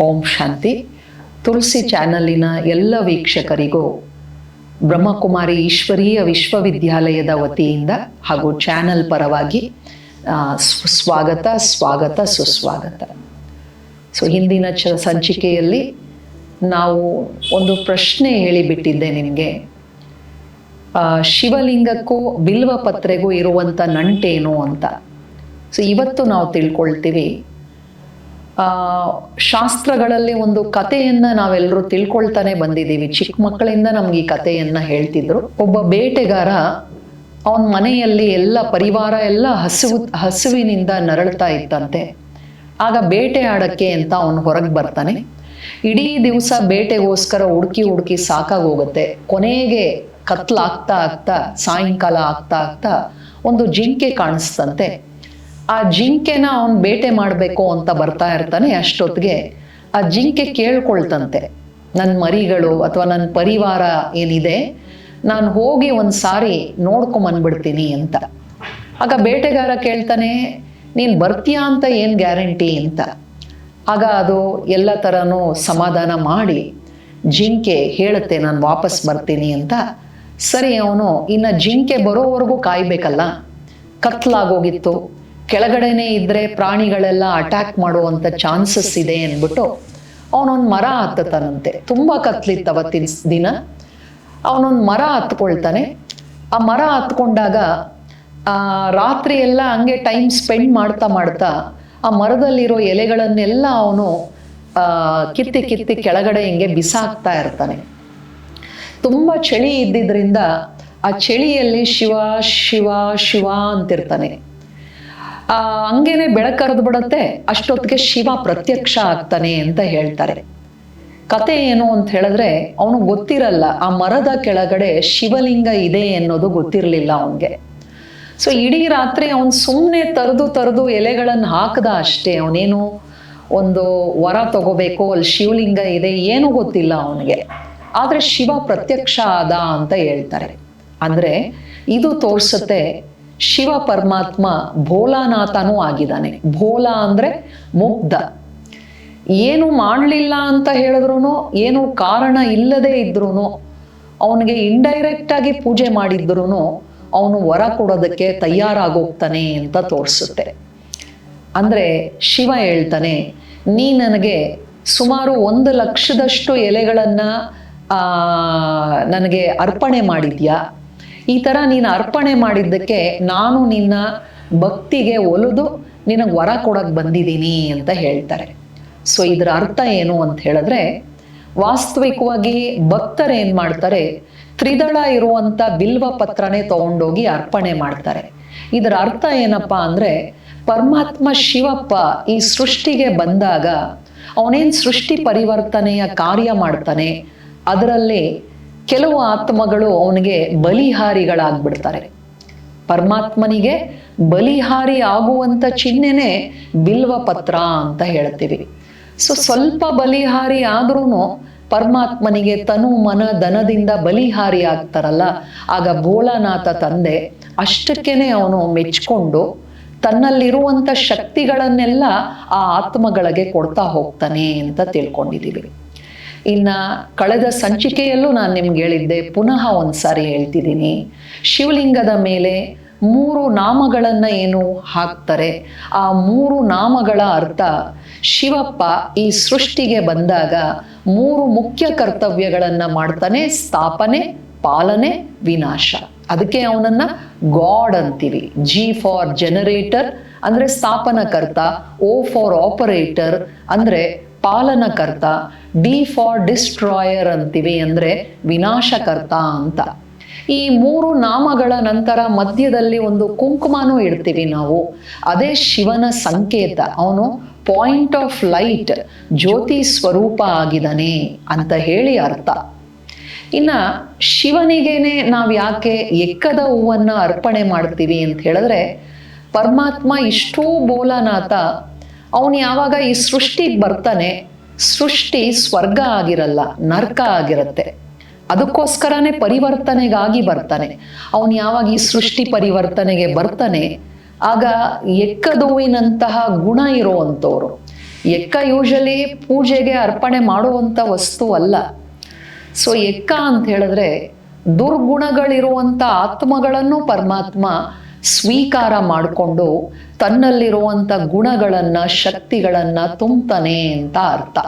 ಓಂ ಶಾಂತಿ. ತುಳಸಿ ಚಾನಲಿನ ಎಲ್ಲ ವೀಕ್ಷಕರಿಗೂ ಬ್ರಹ್ಮಕುಮಾರಿ ಈಶ್ವರೀಯ ವಿಶ್ವವಿದ್ಯಾಲಯದ ವತಿಯಿಂದ ಹಾಗೂ ಚಾನಲ್ ಪರವಾಗಿ ಸ್ವಾಗತ ಸ್ವಾಗತ, ಸುಸ್ವಾಗತ. ಸೊ, ಹಿಂದಿನ ಚ, ಸಂಚಿಕೆಯಲ್ಲಿ ನಾವು ಒಂದು ಪ್ರಶ್ನೆ ಹೇಳಿಬಿಟ್ಟಿದ್ದೆ ನಿಮಗೆ. ಶಿವಲಿಂಗಕ್ಕೂ ಬಿಲ್ವ ಪತ್ರೆಗೂ ಇರುವಂಥ ನಂಟೇನು ಅಂತ. ಸೊ, ಇವತ್ತು ನಾವು ತಿಳ್ಕೊಳ್ತೀವಿ. ಶಾಸ್ತ್ರಗಳಲ್ಲಿ ಒಂದು ಕಥೆಯನ್ನ ನಾವೆಲ್ಲರೂ ತಿಳ್ಕೊಳ್ತಾನೆ ಬಂದಿದ್ದೀವಿ. ಚಿಕ್ಕ ಮಕ್ಕಳಿಂದ ನಮ್ಗೆ ಈ ಕಥೆಯನ್ನ ಹೇಳ್ತಿದ್ರು. ಒಬ್ಬ ಬೇಟೆಗಾರ ಅವನ ಮನೆಯಲ್ಲಿ ಎಲ್ಲ ಪರಿವಾರ ಎಲ್ಲ ಹಸುವು, ಹಸುವಿನಿಂದ ನರಳ್ತಾ ಇತ್ತಂತೆ. ಆಗ ಬೇಟೆ ಆಡಕ್ಕೆ ಅಂತ ಅವನು ಹೊರಗೆ ಬರ್ತಾನೆ. ಇಡೀ ದಿವಸ ಬೇಟೆಗೋಸ್ಕರ ಹುಡುಕಿ ಹುಡುಕಿ ಸಾಕಾಗೋಗುತ್ತೆ. ಕೊನೆಗೆ ಕತ್ಲಾಗ್ತಾ ಆಗ್ತಾ, ಸಾಯಂಕಾಲ ಆಗ್ತಾ ಆಗ್ತಾ ಒಂದು ಜಿಂಕೆ ಕಾಣಿಸ್ತಂತೆ. ಆ ಜಿಂಕೆನ ಅವನ್ ಬೇಟೆ ಮಾಡಬೇಕು ಅಂತ ಬರ್ತಾ ಇರ್ತಾನೆ ಅಷ್ಟೊತ್ತಿಗೆ, ಆ ಜಿಂಕೆ ಕೇಳ್ಕೊಳ್ತಂತೆ. ನನ್ನ ಮರಿಗಳು ಅಥವಾ ನನ್ನ ಪರಿವಾರ ಏನಿದೆ, ನಾನು ಹೋಗಿ ಒಂದು ಸಾರಿ ನೋಡ್ಕೊಂಬಂದ್ಬಿಡ್ತೀನಿ ಅಂತ. ಆಗ ಬೇಟೆಗಾರ ಕೇಳ್ತಾನೆ, ನೀನು ಬರ್ತೀಯಾ ಅಂತ ಏನು ಗ್ಯಾರಂಟಿ ಅಂತ. ಆಗ ಅದು ಎಲ್ಲ ಥರನೂ ಸಮಾಧಾನ ಮಾಡಿ, ಜಿಂಕೆ ಹೇಳುತ್ತೆ ನಾನು ವಾಪಸ್ ಬರ್ತೀನಿ ಅಂತ. ಸರಿ ಅವನು, ಇನ್ನು ಜಿಂಕೆ ಬರೋವರೆಗೂ ಕಾಯ್ಬೇಕಲ್ಲ. ಕತ್ಲಾಗೋಗಿತ್ತು. ಕೆಳಗಡೆನೇ ಇದ್ದರೆ ಪ್ರಾಣಿಗಳೆಲ್ಲ ಅಟ್ಯಾಕ್ ಮಾಡುವಂಥ ಚಾನ್ಸಸ್ ಇದೆ ಅಂದ್ಬಿಟ್ಟು ಅವನೊಂದು ಮರ ಹತ್ತತಾನಂತೆ ತುಂಬ ಕತ್ಲಿತ್ತು ಅವತ್ತಿನ ದಿನ. ಅವನೊಂದು ಮರ ಹತ್ಕೊಳ್ತಾನೆ. ಆ ಮರ ಹತ್ಕೊಂಡಾಗ ರಾತ್ರಿ ಎಲ್ಲ ಹಂಗೆ ಟೈಮ್ ಸ್ಪೆಂಡ್ ಮಾಡ್ತಾ ಮಾಡ್ತಾ ಆ ಮರದಲ್ಲಿರೋ ಎಲೆಗಳನ್ನೆಲ್ಲ ಅವನು ಕಿತ್ತಿ ಕಿತ್ತಿ ಕೆಳಗಡೆ ಹಿಂಗೆ ಬಿಸಾಕ್ತಾ ಇರ್ತಾನೆ. ತುಂಬ ಚಳಿ ಇದ್ದಿದ್ರಿಂದ ಆ ಚಳಿಯಲ್ಲಿ ಶಿವ ಶಿವ ಶಿವ ಅಂತಿರ್ತಾನೆ. ಹಂಗೇನೆ ಬೆಳಕರಿದು ಬಿಡತ್ತೆ. ಅಷ್ಟೊತ್ತಿಗೆ ಶಿವ ಪ್ರತ್ಯಕ್ಷ ಆಗ್ತಾನೆ ಅಂತ ಹೇಳ್ತಾರೆ. ಕತೆ ಏನು ಅಂತ ಹೇಳಿದ್ರೆ ಅವನು ಗೊತ್ತಿರಲ್ಲ. ಆ ಮರದ ಕೆಳಗಡೆ ಶಿವಲಿಂಗ ಇದೆ ಅನ್ನೋದು ಗೊತ್ತಿರಲಿಲ್ಲ ಅವನಿಗೆ. ಸೊ ಇಡೀ ರಾತ್ರಿ ಅವನು ಸುಮ್ಮನೆ ತರದು ತರದು ಎಲೆಗಳನ್ನು ಹಾಕದ ಅಷ್ಟೇ. ಅವನೇನು ಒಂದು ವರ ತಗೋಬೇಕು, ಅಲ್ಲಿ ಶಿವಲಿಂಗ ಇದೆ ಏನೂ ಗೊತ್ತಿಲ್ಲ ಅವನಿಗೆ. ಆದರೆ ಶಿವ ಪ್ರತ್ಯಕ್ಷ ಆದ ಅಂತ ಹೇಳ್ತಾರೆ. ಅಂದರೆ ಇದು ತೋರಿಸುತ್ತೆ ಶಿವ ಪರಮಾತ್ಮ ಭೋಲಾನಾಥನೂ ಆಗಿದ್ದಾನೆ. ಭೋಲ ಅಂದರೆ ಮುಗ್ಧ. ಏನು ಮಾಡಲಿಲ್ಲ ಅಂತ ಹೇಳಿದ್ರು ಏನು ಕಾರಣ ಇಲ್ಲದೆ ಇದ್ರೂ ಅವನಿಗೆ ಇಂಡೈರೆಕ್ಟ್ ಆಗಿ ಪೂಜೆ ಮಾಡಿದ್ರು ಅವನು ವರ ಕೊಡೋದಕ್ಕೆ ತಯಾರಾಗೋಗ್ತಾನೆ ಅಂತ ತೋರಿಸುತ್ತೆ. ಅಂದರೆ ಶಿವ ಹೇಳ್ತಾನೆ, ನೀ ನನಗೆ ಸುಮಾರು ಒಂದು ಲಕ್ಷದಷ್ಟು ಎಲೆಗಳನ್ನು ನನಗೆ ಅರ್ಪಣೆ ಮಾಡಿದ್ಯಾ? ಈ ಥರ ನೀನು ಅರ್ಪಣೆ ಮಾಡಿದ್ದಕ್ಕೆ ನಾನು ನಿನ್ನ ಭಕ್ತಿಗೆ ಒಲಿದು, ನಿನಗೆ ವರ ಕೊಡಕ್ಕೆ ಬಂದಿದ್ದೀನಿ ಅಂತ ಹೇಳ್ತಾರೆ. ಸೊ ಇದರ ಅರ್ಥ ಏನು ಅಂತ ಹೇಳಿದ್ರೆ, ವಾಸ್ತವಿಕವಾಗಿ ಭಕ್ತರು ಏನು ಮಾಡ್ತಾರೆ, ತ್ರಿದಳ ಇರುವಂಥ ಬಿಲ್ವ ಪತ್ರನೇ ತಗೊಂಡೋಗಿ ಅರ್ಪಣೆ ಮಾಡ್ತಾರೆ. ಇದರ ಅರ್ಥ ಏನಪ್ಪ ಅಂದರೆ, ಪರಮಾತ್ಮ ಶಿವಪ್ಪ ಈ ಸೃಷ್ಟಿಗೆ ಬಂದಾಗ, ಅವನೇನು ಸೃಷ್ಟಿ ಪರಿವರ್ತನೆಯ ಕಾರ್ಯ ಮಾಡ್ತಾನೆ, ಅದರಲ್ಲಿ ಕೆಲವು ಆತ್ಮಗಳು ಅವನಿಗೆ ಬಲಿಹಾರಿಗಳಾಗ್ಬಿಡ್ತಾರೆ. ಪರಮಾತ್ಮನಿಗೆ ಬಲಿಹಾರಿ ಆಗುವಂಥ ಚಿಹ್ನೆನೇ ಬಿಲ್ವ ಪತ್ರ ಅಂತ ಹೇಳ್ತೀವಿ. ಸೊ ಸ್ವಲ್ಪ ಬಲಿಹಾರಿ ಆದ್ರೂ ಪರಮಾತ್ಮನಿಗೆ ತನು ಮನ ದನದಿಂದ ಬಲಿಹಾರಿ ಆಗ್ತಾರಲ್ಲ. ಆಗ ಭೋಳನಾಥ ತಂದೆ ಅಷ್ಟಕ್ಕೇನೆ ಅವನು ಮೆಚ್ಕೊಂಡು ತನ್ನಲ್ಲಿರುವಂಥ ಶಕ್ತಿಗಳನ್ನೆಲ್ಲ ಆ ಆತ್ಮಗಳಿಗೆ ಕೊಡ್ತಾ ಹೋಗ್ತಾನೆ ಅಂತ ತಿಳ್ಕೊಂಡಿದ್ದೀವಿ ಇನ್ನು ಕಳೆದ ಸಂಚಿಕೆಯಲ್ಲೂ ನಾನು ನಿಮ್ಗೆ ಹೇಳಿದ್ದೆ ಪುನಃ ಒಂದು ಸಾರಿ ಹೇಳ್ತಿದ್ದೀನಿ. ಶಿವಲಿಂಗದ ಮೇಲೆ ಮೂರು ನಾಮಗಳನ್ನು ಏನು ಹಾಕ್ತಾರೆ? ಆ ಮೂರು ನಾಮಗಳ ಅರ್ಥ ಶಿವಪ್ಪ ಈ ಸೃಷ್ಟಿಗೆ ಬಂದಾಗ ಮೂರು ಮುಖ್ಯ ಕರ್ತವ್ಯಗಳನ್ನು ಮಾಡ್ತಾನೆ ಸ್ಥಾಪನೆ ಪಾಲನೆ ವಿನಾಶ. ಅದಕ್ಕೆ ಅವನನ್ನು ಗಾಡ್ ಅಂತೀವಿ. ಜಿ ಫಾರ್ ಜನರೇಟರ್ ಅಂದರೆ ಸ್ಥಾಪನಕರ್ತ ಓ ಫಾರ್ ಆಪರೇಟರ್ ಅಂದ್ರೆ ಪಾಲನಕರ್ತ ಡಿ ಫಾರ್ ಡಿಸ್ಟ್ರಾಯರ್ ಅಂತೀವಿ ಅಂದ್ರೆ ವಿನಾಶಕರ್ತ ಅಂತ. ಈ ಮೂರು ನಾಮಗಳ ನಂತರ ಮಧ್ಯದಲ್ಲಿ ಒಂದು ಕುಂಕುಮನೂ ಇಡ್ತೀವಿ ನಾವು. ಅದೇ ಶಿವನ ಸಂಕೇತ. ಅವನು ಪಾಯಿಂಟ್ ಆಫ್ ಲೈಟ್ ಜ್ಯೋತಿ ಸ್ವರೂಪ ಆಗಿದ್ದಾನೆ ಅಂತ ಹೇಳಿ ಅರ್ಥ. ಇನ್ನ ಶಿವನಿಗೇನೆ ನಾವು ಯಾಕೆ ಎಕ್ಕದ ಹೂವನ್ನ ಅರ್ಪಣೆ ಮಾಡ್ತೀವಿ ಅಂತ ಹೇಳಿದ್ರೆ, ಪರಮಾತ್ಮ ಇಷ್ಟೂ ಬೋಲನಾಥ ಅವನು ಯಾವಾಗ ಈ ಸೃಷ್ಟಿಗೆ ಬರ್ತಾನೆ, ಸೃಷ್ಟಿ ಸ್ವರ್ಗ ಆಗಿರಲ್ಲ, ನರ್ಕ ಆಗಿರುತ್ತೆ. ಅದಕ್ಕೋಸ್ಕರನೇ ಪರಿವರ್ತನೆಗಾಗಿ ಬರ್ತಾನೆ. ಅವನು ಯಾವಾಗ ಈ ಸೃಷ್ಟಿ ಪರಿವರ್ತನೆಗೆ ಬರ್ತಾನೆ, ಆಗ ಎಕ್ಕದೋವಿನಂತಹ ಗುಣ ಇರುವಂಥವ್ರು. ಎಕ್ಕ ಯೂಶಲಿ ಪೂಜೆಗೆ ಅರ್ಪಣೆ ಮಾಡುವಂಥ ವಸ್ತು ಅಲ್ಲ. ಸೊ ಎಕ್ಕ ಅಂತ ಹೇಳಿದ್ರೆ ದುರ್ಗುಣಗಳಿರುವಂಥ ಆತ್ಮಗಳನ್ನು ಪರಮಾತ್ಮ ಸ್ವೀಕಾರ ಮಾಡಿಕೊಂಡು ತನ್ನಲ್ಲಿರುವಂಥ ಗುಣಗಳನ್ನು, ಶಕ್ತಿಗಳನ್ನು ತುಂಬತಾನೆ ಅಂತ ಅರ್ಥ.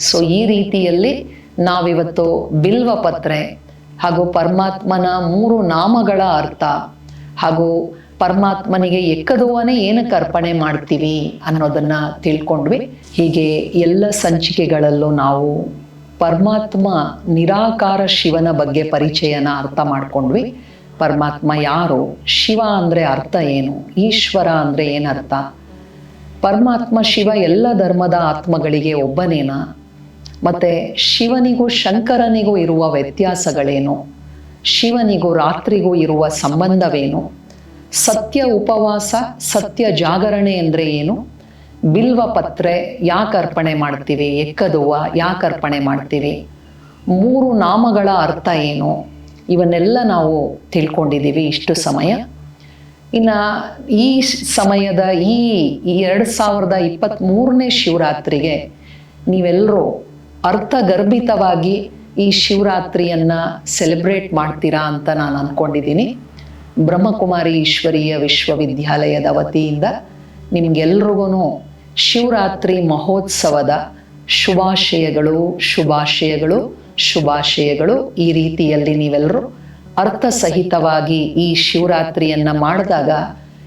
ಸೊ ಈ ರೀತಿಯಲ್ಲಿ ನಾವಿವತ್ತು ಬಿಲ್ವ ಪತ್ರೆ ಹಾಗೂ ಪರಮಾತ್ಮನ ಮೂರು ನಾಮಗಳ ಅರ್ಥ ಹಾಗೂ ಪರಮಾತ್ಮನಿಗೆ ಎಕ್ಕದುವನೇ ಏನಕ್ಕೆ ಅರ್ಪಣೆ ಮಾಡ್ತೀವಿ ಅನ್ನೋದನ್ನ ತಿಳ್ಕೊಂಡ್ವಿ. ಹೀಗೆ ಎಲ್ಲ ಸಂಚಿಕೆಗಳಲ್ಲೂ ನಾವು ಪರಮಾತ್ಮ ನಿರಾಕಾರ ಶಿವನ ಬಗ್ಗೆ ಪರಿಚಯನ ಅರ್ಥ ಮಾಡ್ಕೊಂಡ್ವಿ. ಪರಮಾತ್ಮ ಯಾರು? ಶಿವ ಅಂದರೆ ಅರ್ಥ ಏನು? ಈಶ್ವರ ಅಂದರೆ ಏನರ್ಥ ಪರಮಾತ್ಮ, ಶಿವ ಎಲ್ಲ ಧರ್ಮದ ಆತ್ಮಗಳಿಗೆ ಒಬ್ಬನೇನಾ? ಮತ್ತು ಶಿವನಿಗೂ ಶಂಕರನಿಗೂ ಇರುವ ವ್ಯತ್ಯಾಸಗಳೇನು? ಶಿವನಿಗೂ ರಾತ್ರಿಗೂ ಇರುವ ಸಂಬಂಧವೇನು? ಸತ್ಯ ಉಪವಾಸ, ಸತ್ಯ ಜಾಗರಣೆ ಅಂದರೆ ಏನು? ಬಿಲ್ವ ಪತ್ರೆ ಯಾಕರ್ಪಣೆ ಮಾಡ್ತೀವಿ? ಎಕ್ಕದುವ ಯಾಕರ್ಪಣೆ ಮಾಡ್ತೀವಿ? ಮೂರು ನಾಮಗಳ ಅರ್ಥ ಏನು? ಇವನ್ನೆಲ್ಲ ನಾವು ತಿಳ್ಕೊಂಡಿದ್ದೀವಿ ಇಷ್ಟು ಸಮಯ. ಇನ್ನು ಈ ಸಮಯದ ಈ ಎರಡು ಸಾವಿರದ ಇಪ್ಪತ್ತ್ಮೂರನೇ ಶಿವರಾತ್ರಿಗೆ ನೀವೆಲ್ಲರೂ ಅರ್ಥಗರ್ಭಿತವಾಗಿ ಈ ಶಿವರಾತ್ರಿಯನ್ನು ಸೆಲೆಬ್ರೇಟ್ ಮಾಡ್ತೀರಾ ಅಂತ ನಾನು ಅಂದ್ಕೊಂಡಿದ್ದೀನಿ ಬ್ರಹ್ಮಕುಮಾರಿ ಈಶ್ವರೀಯ ವಿಶ್ವವಿದ್ಯಾಲಯದ ವತಿಯಿಂದ ನಿಮಗೆಲ್ರಿಗೂ ಶಿವರಾತ್ರಿ ಮಹೋತ್ಸವದ ಶುಭಾಶಯಗಳು ಶುಭಾಶಯಗಳು. ಶುಭಾಶಯಗಳು. ಈ ರೀತಿಯಲ್ಲಿ ನೀವೆಲ್ಲರೂ ಅರ್ಥಸಹಿತವಾಗಿ ಈ ಶಿವರಾತ್ರಿಯನ್ನು ಮಾಡಿದಾಗ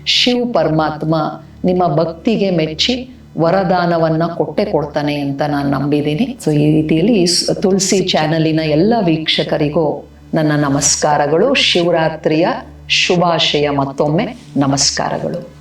ಶಿವ ಪರಮಾತ್ಮ ನಿಮ್ಮ ಭಕ್ತಿಗೆ ಮೆಚ್ಚಿ ವರದಾನವನ್ನ ಕೊಟ್ಟೆ ಕೊಡ್ತಾನೆ ಅಂತ ನಾನು ನಂಬಿದ್ದೀನಿ. ಸೊ ಈ ರೀತಿಯಲ್ಲಿ ತುಳಸಿ ಚಾನಲಿನ ಎಲ್ಲ ವೀಕ್ಷಕರಿಗೂ ನನ್ನ ನಮಸ್ಕಾರಗಳು. ಶಿವರಾತ್ರಿಯ ಶುಭಾಶಯ ಮತ್ತೊಮ್ಮೆ. ನಮಸ್ಕಾರಗಳು.